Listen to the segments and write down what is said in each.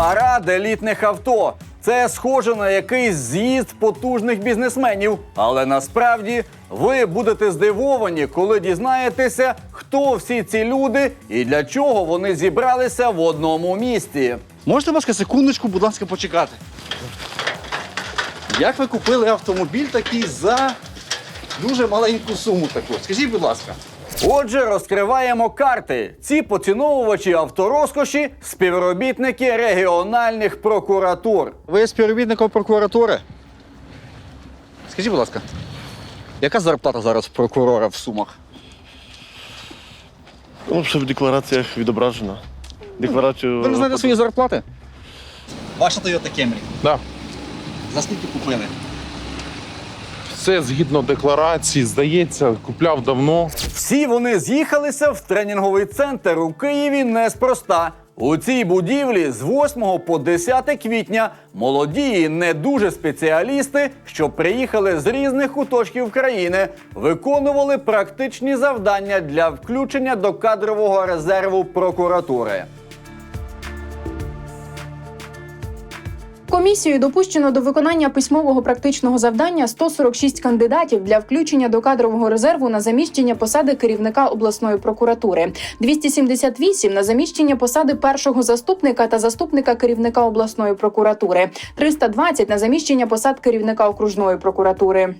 Парад елітних авто. Це схоже на якийсь з'їзд потужних бізнесменів. Але насправді ви будете здивовані, коли дізнаєтеся, хто всі ці люди і для чого вони зібралися в одному місті. Можете, будь ласка, секундочку, будь ласка, почекати. Як ви купили автомобіль такий за дуже маленьку суму таку? Скажіть, будь ласка. Отже, розкриваємо карти. Ці поціновувачі авторозкоші співробітники регіональних прокуратур. Ви співробітником прокуратури? Скажіть, будь ласка, яка зарплата зараз прокурора в сумах? Ну, що в деклараціях відображено. Декларацію. Ви не знаєте свої зарплати? Ваша Toyota Camry. Да. За скільки купили? Все згідно декларації, здається, купляв давно. Всі вони з'їхалися в тренінговий центр у Києві неспроста. У цій будівлі з 8 по 10 квітня молоді і не дуже спеціалісти, що приїхали з різних куточків країни, виконували практичні завдання для включення до кадрового резерву прокуратури. Комісією допущено до виконання письмового практичного завдання 146 кандидатів для включення до кадрового резерву на заміщення посади керівника обласної прокуратури, 278 на заміщення посади першого заступника та заступника керівника обласної прокуратури, 320 на заміщення посад керівника окружної прокуратури.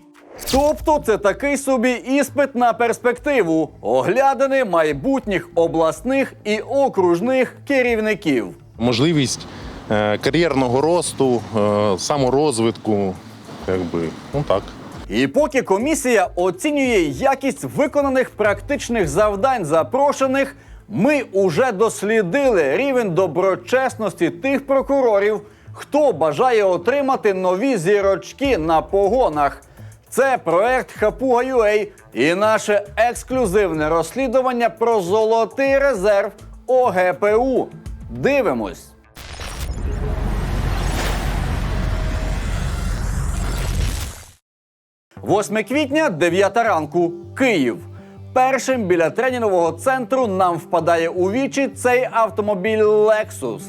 Тобто це такий собі іспит на перспективу, оглядини майбутніх обласних і окружних керівників. Можливість кар'єрного росту, е, саморозвитку. Якби, ну так. І поки комісія оцінює якість виконаних практичних завдань запрошених, ми уже дослідили рівень доброчесності тих прокурорів, хто бажає отримати нові зірочки на погонах. Це проект Хапуга.ua і наше ексклюзивне розслідування про золотий резерв ОГПУ. Дивимось. 8 квітня, 9 ранку, Київ. Першим біля тренінгового центру нам впадає у вічі цей автомобіль Lexus.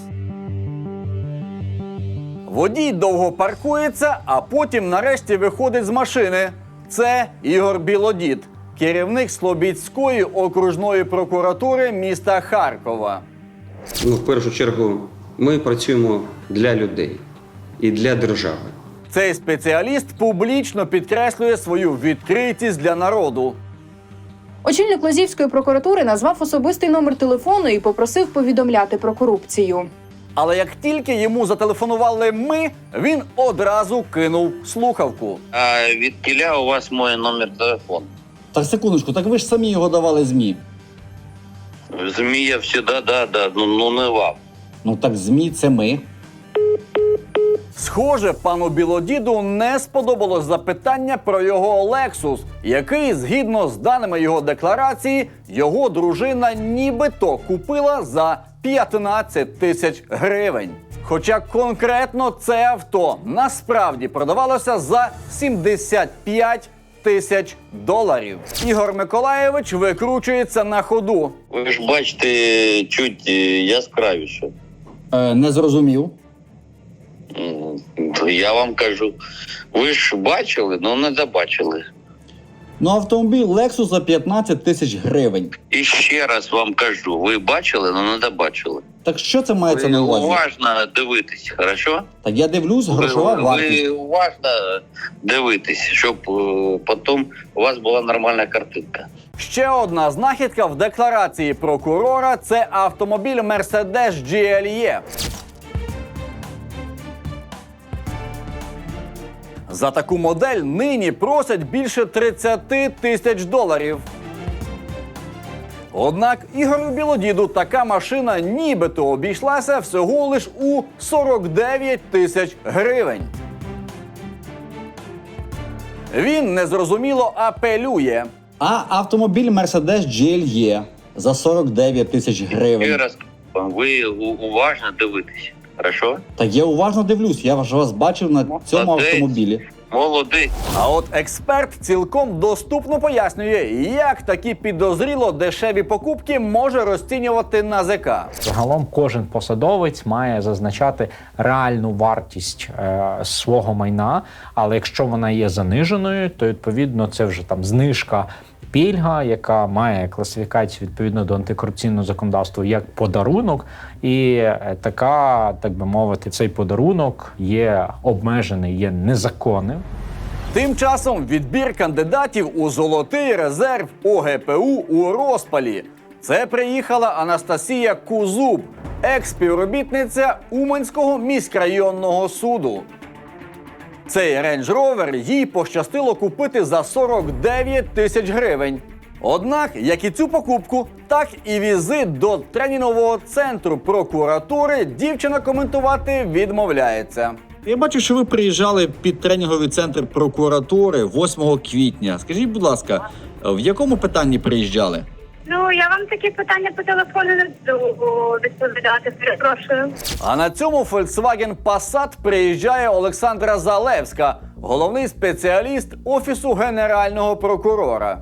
Водій довго паркується, а потім нарешті виходить з машини. Це Ігор Білодід, керівник Слобідської окружної прокуратури міста Харкова. Ну, в першу чергу, ми працюємо для людей і для держави. Цей спеціаліст публічно підкреслює свою відкритість для народу. Очільник Лозівської прокуратури назвав особистий номер телефону і попросив повідомляти про корупцію. Але як тільки йому зателефонували ми, він одразу кинув слухавку. А від кіля у вас мой номер телефону. Так, секундочку, так ви ж самі його давали ЗМІ. Змія всегда, да, да, ну, ну не вам. Ну так ЗМІ це ми. Схоже, пану Білодіду не сподобалось запитання про його Lexus, який, згідно з даними його декларації, його дружина нібито купила за 15 тисяч гривень. Хоча конкретно це авто насправді продавалося за 75 тисяч доларів. Ігор Миколаєвич викручується на ходу. Ви ж бачите чуть е, яскравіше. Е, не зрозумів. М, Я вам кажу, ви ж бачили, ну не добачили. Ну, автомобіль Lexus за 15 тисяч гривень. І ще раз вам кажу, ви бачили, ну не добачили. Так що це мається Ви на увазі? уважно дивитесь, хорошо? Так я дивлюсь, грошова ви, вартість. ви уважно дивитесь, щоб е, потім у вас була нормальна картинка. Ще одна знахідка в декларації прокурора це автомобіль Mercedes GLE. За таку модель нині просять більше 30 тисяч доларів. Однак Ігорю Білодіду така машина нібито обійшлася всього лиш у 49 тисяч гривень. Він незрозуміло апелює. А автомобіль Mercedes GLE за 49 тисяч Ще гривень. раз ви уважно дивитесь, хорошо? Так я уважно дивлюсь, я ж вас бачив на цьому Молодець. автомобілі. Молодий. А от експерт цілком доступно пояснює, як такі підозріло дешеві покупки може розцінювати НАЗК. Загалом кожен посадовець має зазначати реальну вартість е, свого майна, але якщо вона є заниженою, то відповідно це вже там знижка. Пільга, яка має класифікацію відповідно до антикорупційного законодавства як подарунок, і е, така, так би мовити, цей подарунок є обмежений, є незаконним. Тим часом відбір кандидатів у золотий резерв ОГПУ у розпалі. Це приїхала Анастасія Кузуб, екс-співробітниця Уманського міськрайонного суду. Цей Range Rover їй пощастило купити за 49 тисяч гривень. Однак, як і цю покупку, так і візит до тренінгового центру прокуратури дівчина коментувати відмовляється. Я бачу, що ви приїжджали під тренінговий центр прокуратури 8 квітня. Скажіть, будь ласка, в якому питанні приїжджали? Ну, я вам такі питання по телефону не буду відповідати. Перепрошую. А на цьому Volkswagen Passat приїжджає Олександра Залевська, головний спеціаліст Офісу Генерального прокурора.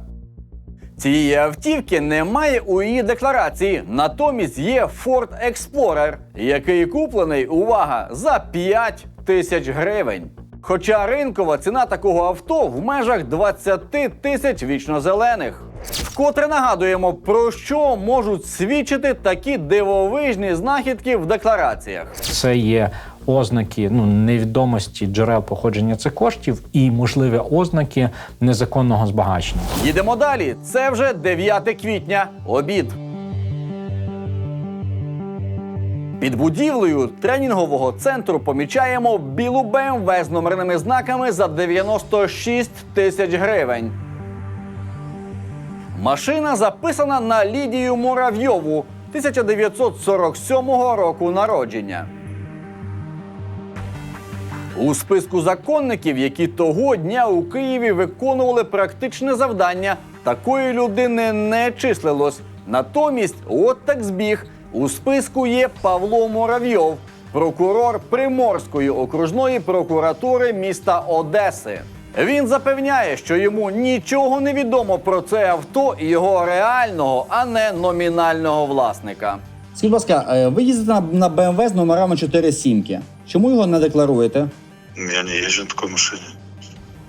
Цієї автівки немає у її декларації, натомість є Ford Explorer, який куплений, увага, за 5 тисяч гривень. Хоча ринкова ціна такого авто в межах 20 тисяч вічнозелених. Вкотре нагадуємо, про що можуть свідчити такі дивовижні знахідки в деклараціях. Це є ознаки ну невідомості джерел походження цих коштів і можливі ознаки незаконного збагачення. Їдемо далі. Це вже 9 квітня, обід. Під будівлею тренінгового центру помічаємо білу БМВ з номерними знаками за 96 тисяч гривень. Машина записана на Лідію Муравйову 1947 року народження. У списку законників, які того дня у Києві виконували практичне завдання, такої людини не числилось. Натомість, от так збіг. У списку є Павло Муравйов, прокурор Приморської окружної прокуратури міста Одеси. Він запевняє, що йому нічого не відомо про це авто і його реального, а не номінального власника. Скажіть, будь ласка, е, ви їздите на, на BMW з номерами 4 сімки. Чому його не декларуєте? Я не їжджу на такій машине.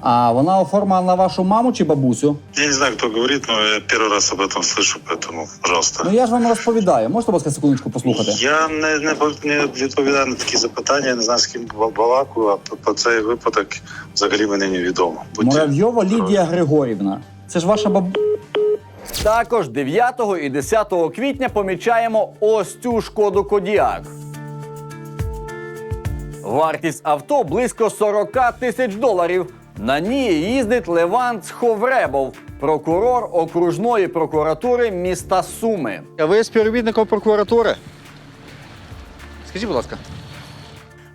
А вона оформлена на вашу маму чи бабусю? Я не знаю, кто говорит, но я первый раз об этом слышу, поэтому, пожалуйста. Ну я ж вам розповідаю. Можете, будь ласка, секундочку послухати? Я не, не, пов- не відповідаю на такі запитання, я не знаю, з ким бал- балакаю, а про- про цей випадок взагалі мені невідомо. Будьте Муравйова здорові. Лідія Григорівна. Це ж ваша бабу. Також 9 і 10 квітня помічаємо ось цю шкоду Кодіак. Вартість авто близько 40 тисяч доларів. На ній їздить Леван Цховребов, прокурор окружної прокуратури міста Суми. А ви співробітником прокуратури? Скажіть, будь ласка,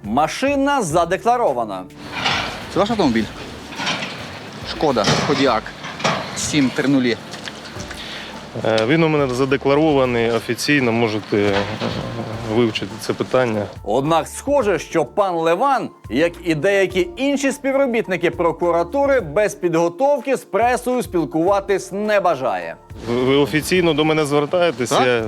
Машина задекларована. це ваш автомобіль? Шкода, Кодіак 730. Е, Він у мене задекларований офіційно, можете е, вивчити це питання. Однак схоже, що пан Леван, як і деякі інші співробітники прокуратури, без підготовки з пресою спілкуватись не бажає. Ви ви офіційно до мене звертаєтесь? Так. Я...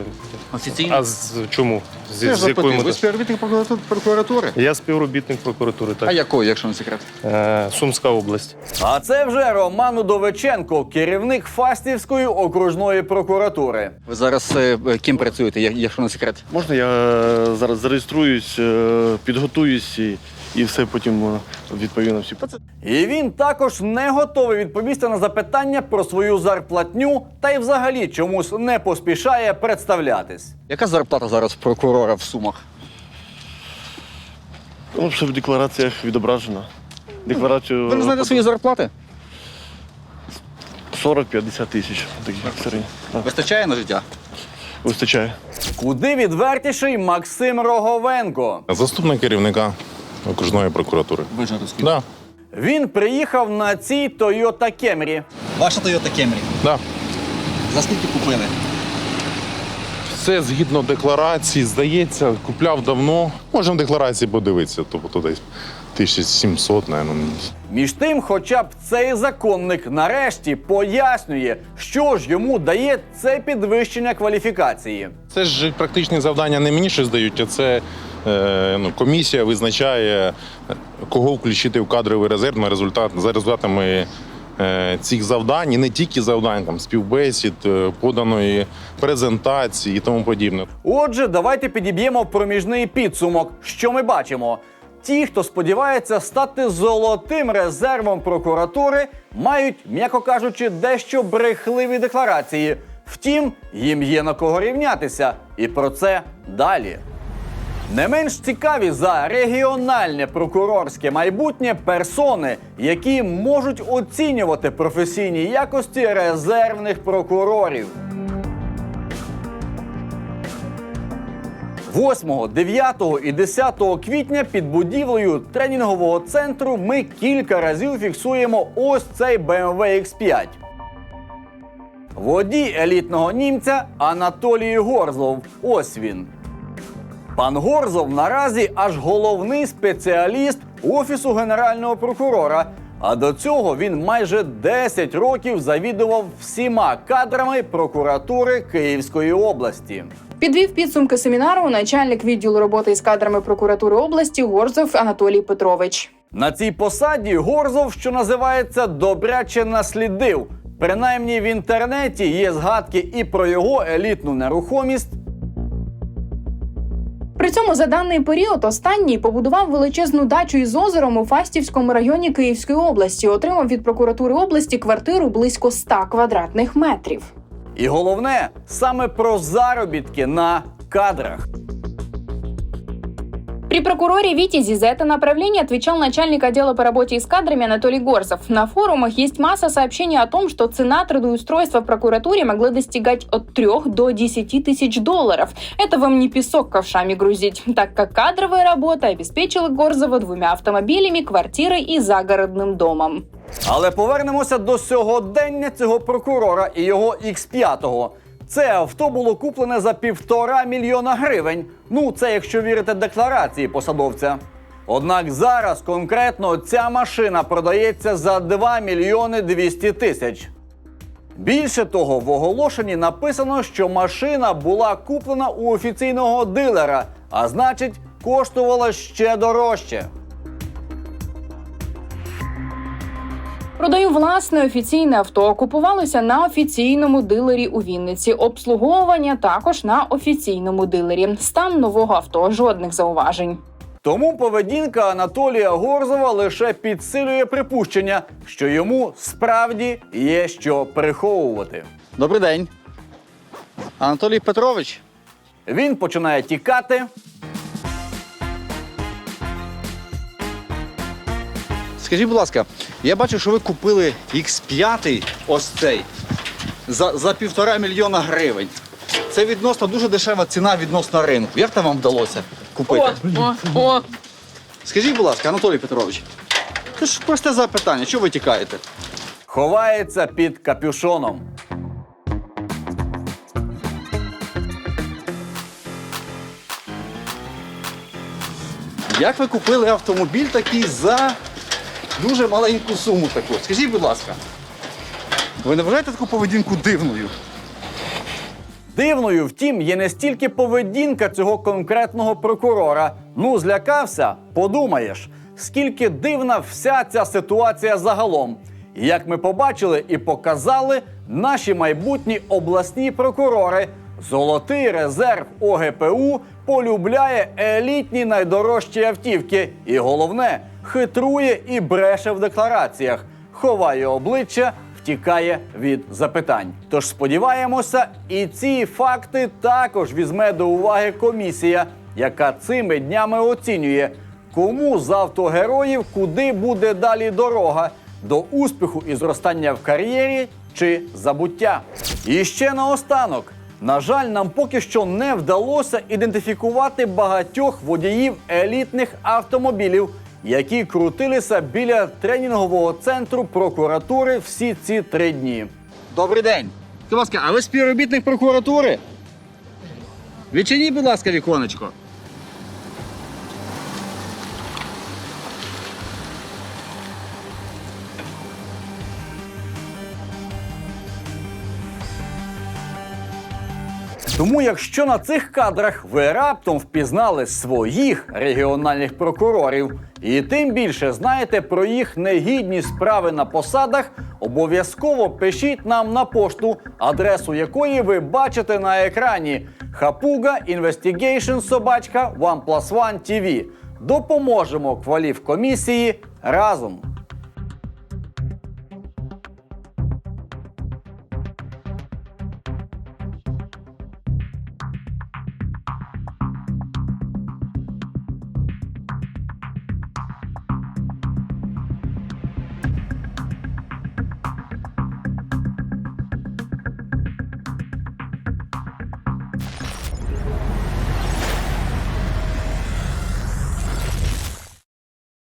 Офіційно. А з чому? З, Я з якою запитую, ви метою? співробітник прокурату- прокуратури? Я співробітник прокуратури, А так. якої, якщо не секрет? Е, Сумська область. А це вже Роман Удовиченко, керівник Фастівської окружної прокуратури. Ви зараз е, ким працюєте, як- якщо не секрет? Можна я е, зараз зареєструюсь, е, підготуюсь і, і все потім е, відповім на всі питання? І він також не готовий відповісти на запитання про свою зарплатню та й взагалі чомусь не поспішає представлятись. Яка зарплата зараз прокурора в Сумах? Ну, все в деклараціях відображено. Декларацію Ви не знаєте свої зарплати? 40-50 тисяч. Такі. Так, Вистачає на життя? Вистачає. Куди відвертіший Максим Роговенко. Заступник керівника окружної прокуратури. Вижгородський. Да, Він приїхав на цій Toyota Camry. Ваша Toyota Camry. да. За скільки купили? Все згідно декларації, здається, купляв давно. Можемо декларації подивитися, тобто десь 1700, мабуть. Між тим, хоча б цей законник нарешті пояснює, що ж йому дає це підвищення кваліфікації. Це ж практичні завдання не мені щось дають, а це ну, комісія визначає, кого включити в кадровий резерв на результат за результатами е, цих завдань, і не тільки завдань, там співбесід, е, поданої презентації і тому подібне. Отже, давайте підіб'ємо проміжний підсумок. Що ми бачимо? Ті, хто сподівається стати золотим резервом прокуратури, мають, м'яко кажучи, дещо брехливі декларації. Втім, їм є на кого рівнятися, і про це далі. Не менш цікаві за регіональне прокурорське майбутнє персони, які можуть оцінювати професійні якості резервних прокурорів. 8, 9 і 10 квітня під будівлею тренінгового центру ми кілька разів фіксуємо ось цей BMW X5. Водій елітного німця Анатолій Горзов. Ось він. Пан Горзов наразі аж головний спеціаліст Офісу Генерального прокурора. А до цього він майже 10 років завідував всіма кадрами прокуратури Київської області. Підвів підсумки семінару начальник відділу роботи із кадрами прокуратури області Горзов Анатолій Петрович. На цій посаді Горзов, що називається, добряче наслідив. Принаймні в інтернеті є згадки і про його елітну нерухомість, При цьому за даний період останній побудував величезну дачу із озером у Фастівському районі Київської області. Отримав від прокуратури області квартиру близько 100 квадратних метрів. І головне саме про заробітки на кадрах. При прокуроре Вите за это направление отвечал начальник отдела по работе с кадрами Анатолий Горзов. На форумах есть масса сообщений о том, что цена трудоустройства в прокуратуре могла достигать от 3 до 10 тысяч долларов. Это вам не песок ковшами грузить, так как кадровая работа обеспечила Горзова двумя автомобилями, квартирой и загородным домом. Але повернемося до сьогодення цього прокурора і його X5. Це авто було куплене за півтора мільйона гривень. Ну, це якщо вірити декларації посадовця. Однак зараз конкретно ця машина продається за 2 мільйони 200 тисяч. Більше того, в оголошенні написано, що машина була куплена у офіційного дилера, а значить, коштувала ще дорожче. Продаю власне офіційне авто. Купувалося на офіційному дилері у Вінниці. Обслуговування також на офіційному дилері. Стан нового авто, жодних зауважень. Тому поведінка Анатолія Горзова лише підсилює припущення, що йому справді є що приховувати. Добрий день. Анатолій Петрович. Він починає тікати, Скажіть, будь ласка, я бачу, що ви купили X5, ось цей, за, за півтора мільйона гривень. Це відносно дуже дешева ціна відносно ринку. Як там вам вдалося купити? о, о. Скажіть, будь ласка, Анатолій Петрович, це ж просте запитання, чого ви тікаєте? ховається під капюшоном. Як ви купили автомобіль такий за дуже маленьку суму таку? Скажіть, будь ласка, ви не вважаєте таку поведінку дивною? Дивною, втім, є не стільки поведінка цього конкретного прокурора. Ну, злякався, подумаєш, скільки дивна вся ця ситуація загалом. Як ми побачили і показали, наші майбутні обласні прокурори, золотий резерв ОГПУ полюбляє елітні найдорожчі автівки. І головне, хитрує і бреше в деклараціях, ховає обличчя втікає від запитань. Тож сподіваємося, і ці факти також візьме до уваги комісія, яка цими днями оцінює, кому з автогероїв куди буде далі дорога до успіху і зростання в кар'єрі чи забуття. І ще наостанок. На жаль, нам поки що не вдалося ідентифікувати багатьох водіїв елітних автомобілів, які крутилися біля тренінгового центру прокуратури всі ці три дні. Добрий день. Будь ласка, а ви співробітник прокуратури? Відчиніть, будь ласка, віконечко. Тому, якщо на цих кадрах ви раптом впізнали своїх регіональних прокурорів, і тим більше знаєте про їх негідні справи на посадах, обов'язково пишіть нам на пошту, адресу якої ви бачите на екрані Хапуга Investigation собачка OnePlus One TV. Допоможемо кваліфкомісії разом.